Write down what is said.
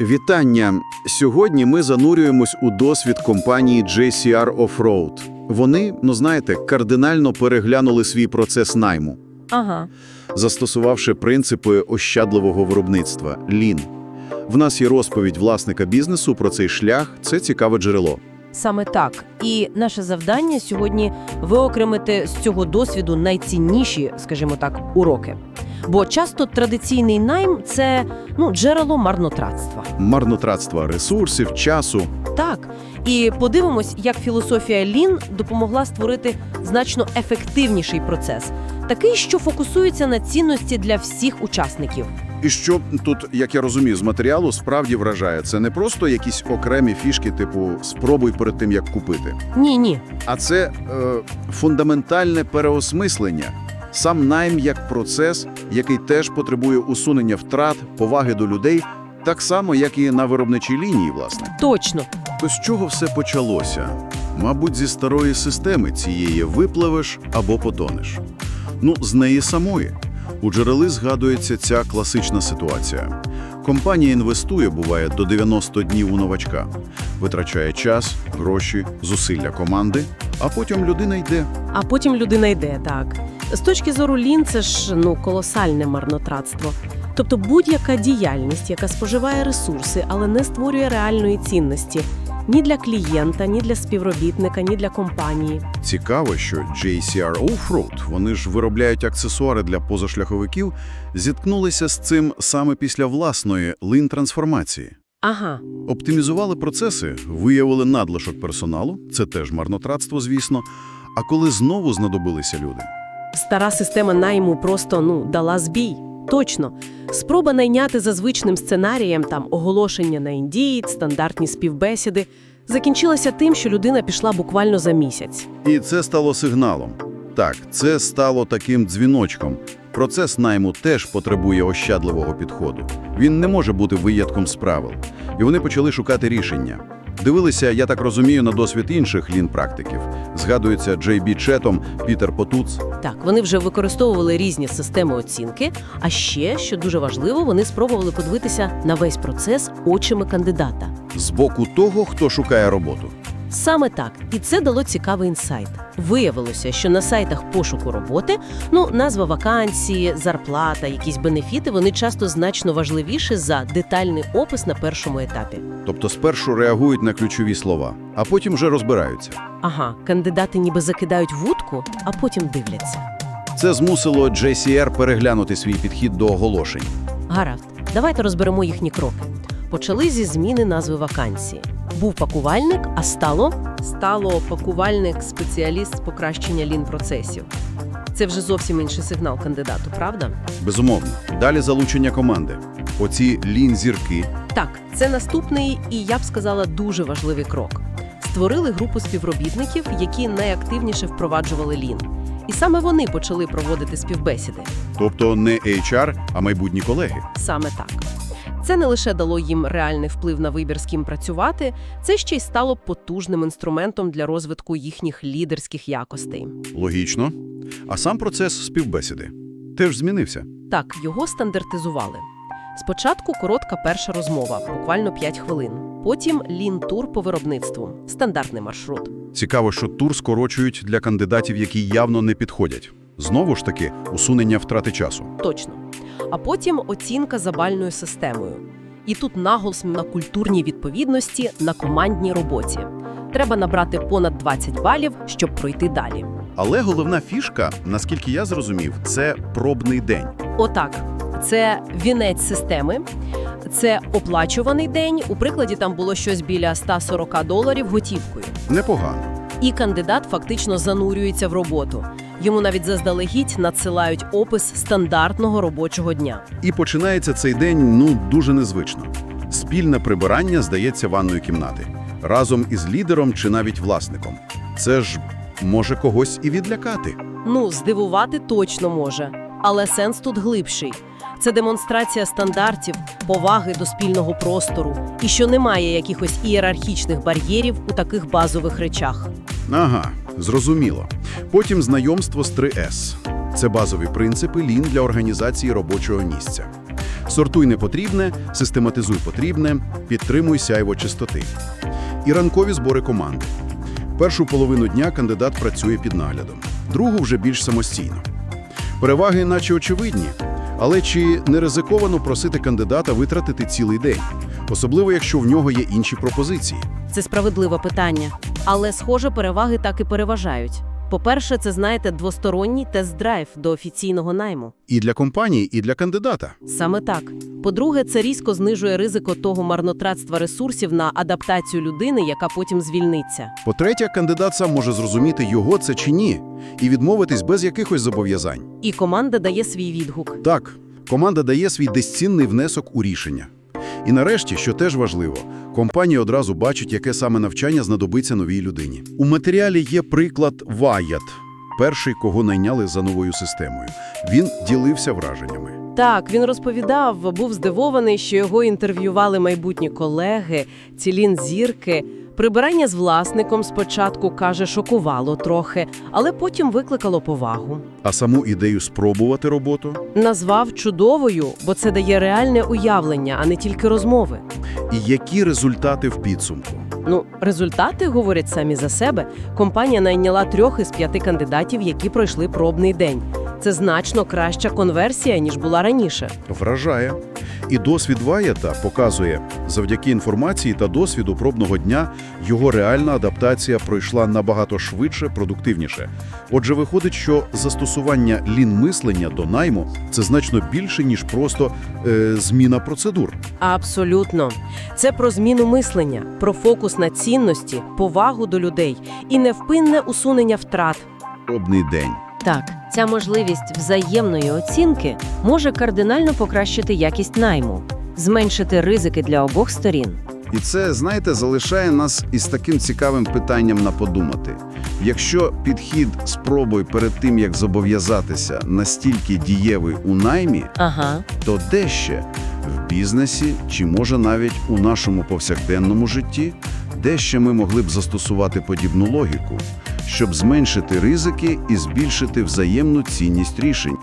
Вітання! Сьогодні ми занурюємось у досвід компанії JCR Offroad. Вони, ну знаєте, кардинально переглянули свій процес найму, Ага. застосувавши принципи ощадливого виробництва – Lean. В нас є розповідь власника бізнесу про цей шлях, це цікаве джерело. Саме так. І наше завдання сьогодні виокремити з цього досвіду найцінніші, скажімо так, уроки. Бо часто традиційний найм це ну, джерело марнотратства. Марнотратства ресурсів, часу. Так. І подивимось, як філософія Лін допомогла створити значно ефективніший процес, такий, що фокусується на цінності для всіх учасників. І що тут, як я розумію, з матеріалу справді вражає, це не просто якісь окремі фішки, типу «спробуй перед тим, як купити». Ні, ні. А це е, фундаментальне переосмислення. Сам найм як процес, який теж потребує усунення втрат, поваги до людей, так само, як і на виробничій лінії, власне. Точно. То з чого все почалося? Мабуть, зі старої системи цієї випливеш або потонеш. Ну, з неї самої. У джерели згадується ця класична ситуація. Компанія інвестує, буває, до 90 днів у новачка. Витрачає час, гроші, зусилля команди, а потім людина йде. А потім людина йде, так. З точки зору Лін, це ж ну колосальне марнотратство. Тобто будь-яка діяльність, яка споживає ресурси, але не створює реальної цінності ні для клієнта, ні для співробітника, ні для компанії. Цікаво, що JCR Offroad, вони ж виробляють аксесуари для позашляховиків, зіткнулися з цим саме після власної лин-трансформації. Ага, Оптимізували процеси, виявили надлишок персоналу, це теж марнотратство, звісно. А коли знову знадобилися люди? Стара система найму просто ну дала збій. Точно, спроба найняти за звичним сценарієм там оголошення на індіїд, стандартні співбесіди закінчилася тим, що людина пішла буквально за місяць. І це стало сигналом. Так, це стало таким дзвіночком. Процес найму теж потребує ощадливого підходу. Він не може бути винятком з правил. І вони почали шукати рішення. Дивилися, я так розумію, на досвід інших лін-практиків. Згадується Джей Бі Четом, Пітер Потуц. Так, вони вже використовували різні системи оцінки. А ще, що дуже важливо, вони спробували подивитися на весь процес очима кандидата. З боку того, хто шукає роботу. Саме так, і це дало цікавий інсайт. Виявилося, що на сайтах пошуку роботи, ну назва вакансії, зарплата, якісь бенефіти, вони часто значно важливіші за детальний опис на першому етапі. Тобто спершу реагують на ключові слова, а потім вже розбираються. Ага, кандидати ніби закидають вудку, а потім дивляться. Це змусило JCR переглянути свій підхід до оголошень. Гаразд, давайте розберемо їхні кроки. Почали зі зміни назви вакансії. Був пакувальник, а стало стало пакувальник, спеціаліст з покращення лін-процесів. Це вже зовсім інший сигнал кандидату, правда? Безумовно. Далі залучення команди. Оці лін-зірки. Так, це наступний і я б сказала дуже важливий крок. Створили групу співробітників, які найактивніше впроваджували лін. І саме вони почали проводити співбесіди. Тобто не HR, а майбутні колеги. Саме так. Це не лише дало їм реальний вплив на вибір, з ким працювати, це ще й стало потужним інструментом для розвитку їхніх лідерських якостей. Логічно. А сам процес співбесіди теж змінився. Так, його стандартизували. Спочатку коротка перша розмова, буквально 5 хвилин. Потім лін-тур по виробництву, стандартний маршрут. Цікаво, що тур скорочують для кандидатів, які явно не підходять. Знову ж таки, усунення втрати часу. Точно. А потім оцінка за бальною системою. І тут наголос на культурній відповідності на командній роботі. Треба набрати понад 20 балів, щоб пройти далі. Але головна фішка, наскільки я зрозумів, це пробний день. Отак, це вінець системи, це оплачуваний день. У прикладі там було щось біля 140 доларів готівкою. Непогано. І кандидат фактично занурюється в роботу. Йому навіть заздалегідь надсилають опис стандартного робочого дня. І починається цей день ну дуже незвично. Спільне прибирання здається ванної кімнати разом із лідером чи навіть власником. Це ж може когось і відлякати. Ну, здивувати точно може, але сенс тут глибший. Це демонстрація стандартів, поваги до спільного простору, і що немає якихось ієрархічних бар'єрів у таких базових речах. Ага, зрозуміло. Потім знайомство з 3С. Це базові принципи лін для організації робочого місця. Сортуй непотрібне, систематизуй потрібне, підтримуй сяйво чистоти. І ранкові збори команди. Першу половину дня кандидат працює під наглядом, другу вже більш самостійно. Переваги наче очевидні, але чи не ризиковано просити кандидата витратити цілий день? Особливо, якщо в нього є інші пропозиції. Це справедливе питання. Але, схоже, переваги так і переважають. По-перше, це, знаєте, двосторонній тест-драйв до офіційного найму. І для компанії, і для кандидата. Саме так. По-друге, це різко знижує ризико того марнотратства ресурсів на адаптацію людини, яка потім звільниться. По-третє, кандидат сам може зрозуміти, його це чи ні, і відмовитись без якихось зобов'язань. І команда дає свій відгук. Так, команда дає свій безцінний внесок у рішення. І нарешті, що теж важливо, компанії одразу бачать, яке саме навчання знадобиться новій людині. У матеріалі є приклад Ваят, перший, кого найняли за новою системою. Він ділився враженнями. Так, він розповідав, був здивований, що його інтерв'ювали майбутні колеги, цілін зірки. Прибирання з власником спочатку, каже, шокувало трохи, але потім викликало повагу. А саму ідею спробувати роботу Назвав чудовою, бо це дає реальне уявлення, а не тільки розмови. і які результати в підсумку. Ну, результати говорять самі за себе. Компанія найняла трьох із п'яти кандидатів, які пройшли пробний день. Це значно краща конверсія, ніж була раніше. Вражає. І досвід Ваєта показує, завдяки інформації та досвіду пробного дня його реальна адаптація пройшла набагато швидше, продуктивніше. Отже, виходить, що застосування лін-мислення до найму – це значно більше, ніж просто е, зміна процедур. Абсолютно. Це про зміну мислення, про фокус на цінності, повагу до людей і невпинне усунення втрат. Пробний день. Так, ця можливість взаємної оцінки може кардинально покращити якість найму, зменшити ризики для обох сторін. І це, знаєте, залишає нас із таким цікавим питанням на подумати. Якщо підхід спробуй перед тим, як зобов'язатися, настільки дієвий у наймі, Ага, то де ще? В бізнесі чи може навіть у нашому повсякденному житті? Де ще ми могли б застосувати подібну логіку, щоб зменшити ризики і збільшити взаємну цінність рішень?